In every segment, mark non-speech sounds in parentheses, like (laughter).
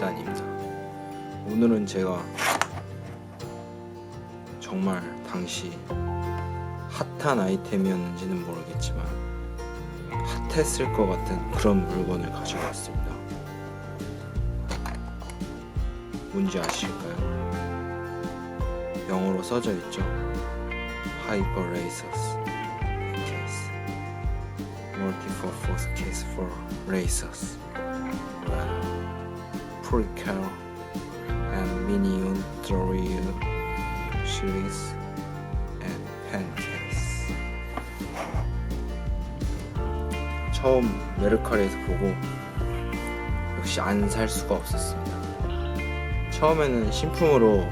1단입니다. 오늘은 제가 정말 당시 핫한 아이템이었는지는 모르겠지만 핫했을 것 같은 그런 물건을 가지고 왔습니다. 뭔지 아실까요? 영어로 써져 있죠. Hyper Racers Case Multiple Force Case Racers Precal and Drill Series and Case 처음 메르카리에서 보고 역시 안 살 수가 없었습니다. 처음에는 신품으로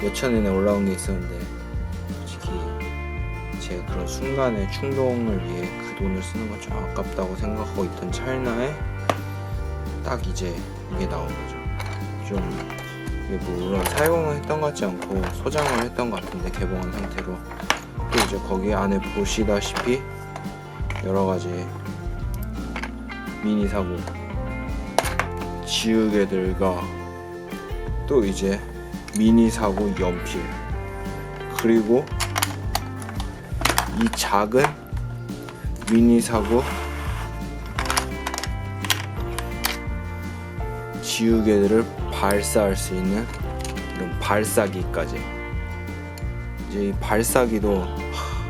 몇천 엔에 올라온 게 있었는데 솔직히 제 그런 순간의 충동을 위해 그 돈을 쓰는 건 좀 아깝다고 생각하고 있던 찰나에 딱 이제 이게 나온 거죠. 좀 이게 물론 사용을 했던 것 같지 않고 소장을 했던 것 같은데 개봉한 상태로 또 이제 거기 안에 보시다시피 여러 가지 미니 사고 지우개들과 또 이제 미니 사고 연필 그리고 이 작은 미니 사고 지우개들을 발사할 수 있는 이런 발사기까지 이제 이 발사기도 하,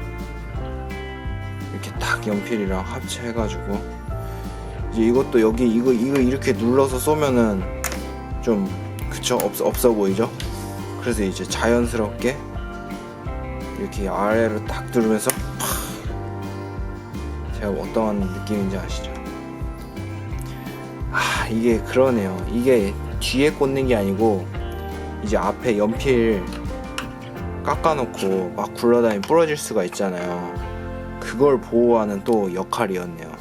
이렇게 딱 연필이랑 합체해가지고 이제 이것도 여기 이거 이거 이렇게 눌러서 쏘면은 좀 그쵸 없, 없어 보이죠? 그래서 이제 자연스럽게 이렇게 아래로 딱 누르면서 팍 제가 어떠한 느낌인지 아시죠? 아 이게 그러네요. 이게 뒤에 꽂는 게 아니고 이제 앞에 연필 깎아놓고 막 굴러다니면 부러질 수가 있잖아요. 그걸 보호하는 또 역할이었네요.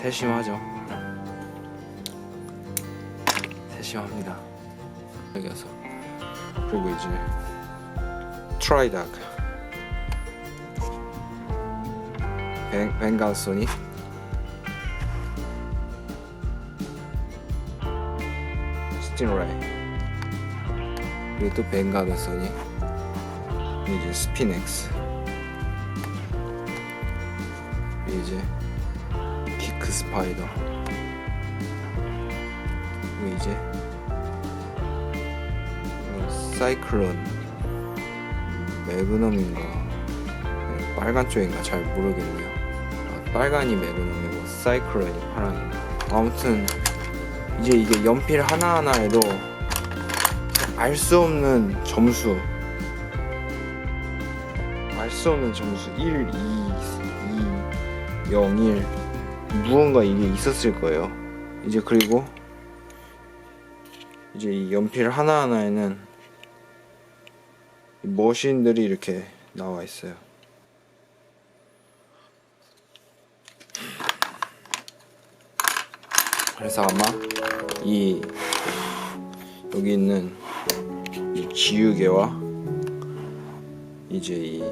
세심하죠? 세심합니다. 여기서 그리고 이제 트라이닥 벵갈 소닉 스팅레이. 그리고 또 벵가드 소닉 그리고 이제 스피넥스. 이제 피크 스파이더. 그리고 이제 어, 사이클론. 음, 매그넘인가? 네, 빨간 쪽인가? 잘 모르겠네요. 아, 빨간이 매그넘이고 사이클론이 파랑인가 아무튼 이제 이게 연필 하나하나에도 알 수 없는 점수. 알 수 없는 점수. 1, 2, 2, 0, 1 무언가 이게 있었을 거예요. 이제 그리고 이제 이 연필 하나하나에는 이 머신들이 이렇게 나와 있어요. 그래서 아마 이 여기 있는 이 지우개와 이제 이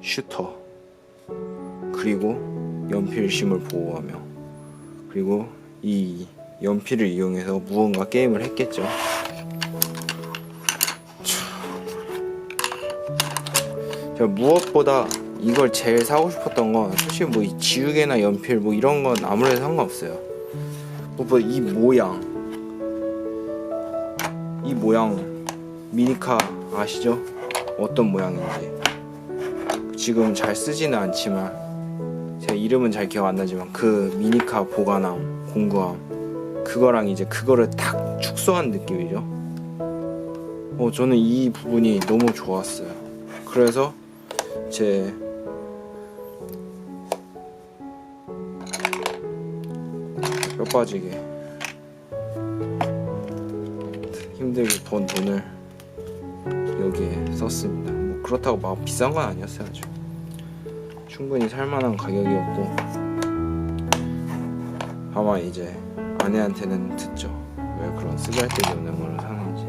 슈터 그리고 연필심을 보호하며 그리고 이 연필을 이용해서 무언가 게임을 했겠죠. 제가 무엇보다 이걸 제일 사고 싶었던 건 솔직히 뭐이 지우개나 연필 뭐 이런 건 아무래도 상관없어요. 무엇보다 이 모양, 이 모양 미니카 아시죠? 어떤 모양인지 지금 잘 쓰지는 않지만 제가 이름은 잘 기억 안 나지만 그 미니카 보관함, 공구함 그거랑 이제 그거를 딱 축소한 느낌이죠. 어 저는 이 부분이 너무 좋았어요. 그래서 제 뼈 빠지게 힘들게 번 돈을 여기에 썼습니다. 뭐 그렇다고 막 비싼 건 아니었어요. 아주 충분히 살만한 가격이었고 아마 이제 아내한테는 듣죠. 왜 그런 쓰잘데기 없는 걸 사는지.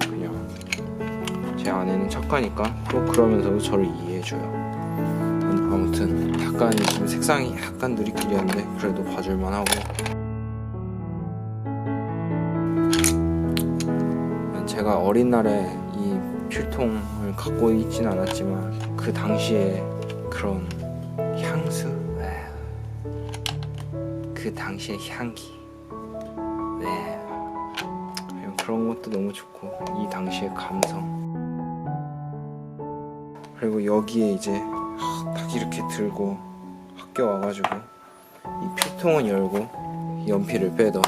근데 그냥 제 아내는 착하니까 또 그러면서도 저를 이해해줘요. 아무튼 약간 지금 색상이 약간 누리끼리한데 그래도 봐줄만 하고. 제가 어린 날에 이 필통을 갖고 있진 않았지만 그 당시에 그런 향수? 에휴, 그 당시의 향기. 네 그런 것도 너무 좋고 이 당시의 감성. 그리고 여기에 이제 딱 이렇게 들고 학교 와가지고 이 필통은 열고 연필을 빼던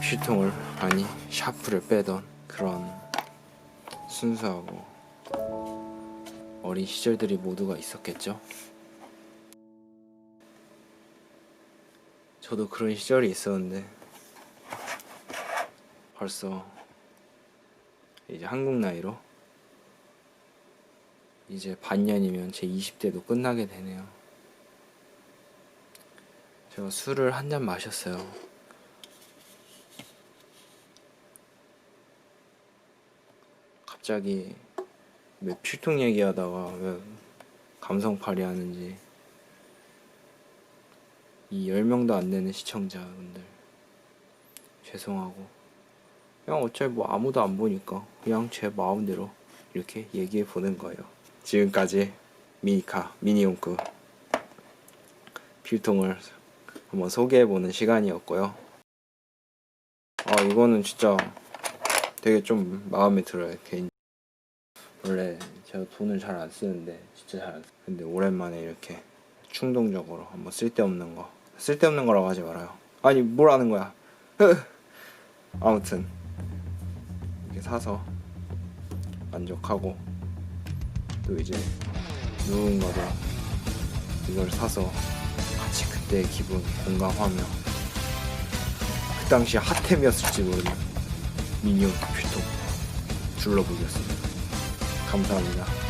필통을 아니 샤프를 빼던 그런 순수하고 어린 시절들이 모두가 있었겠죠. 저도 그런 시절이 있었는데 벌써 이제 한국 나이로 이제 반년이면 제 20대도 끝나게 되네요. 제가 술을 한 잔 마셨어요. 갑자기 왜 필통 얘기하다가 왜 감성팔이 하는지 이 10명도 안 되는 시청자분들 죄송하고 그냥 어차피 뭐 아무도 안 보니까 그냥 제 마음대로 이렇게 얘기해 보는 거예요. 지금까지 미니카 미니홈크 필통을 한번 소개해 보는 시간이었고요. 아 이거는 진짜 되게 좀 마음에 들어요 개인. 원래 제가 돈을 잘 안 쓰는데 진짜 잘안 써. 근데 오랜만에 이렇게 충동적으로 한번 쓸데없는 거 쓸데없는 거라고 하지 말아요. 아니 뭘 하는 거야? (laughs) 아무튼 이렇게 사서 만족하고 또 이제 누군가도 이걸 사서 같이 그때의 기분 공감하며 그 당시 핫템이었을지 모르는 미니홈 필통 둘러보겠습니다. 감사합니다.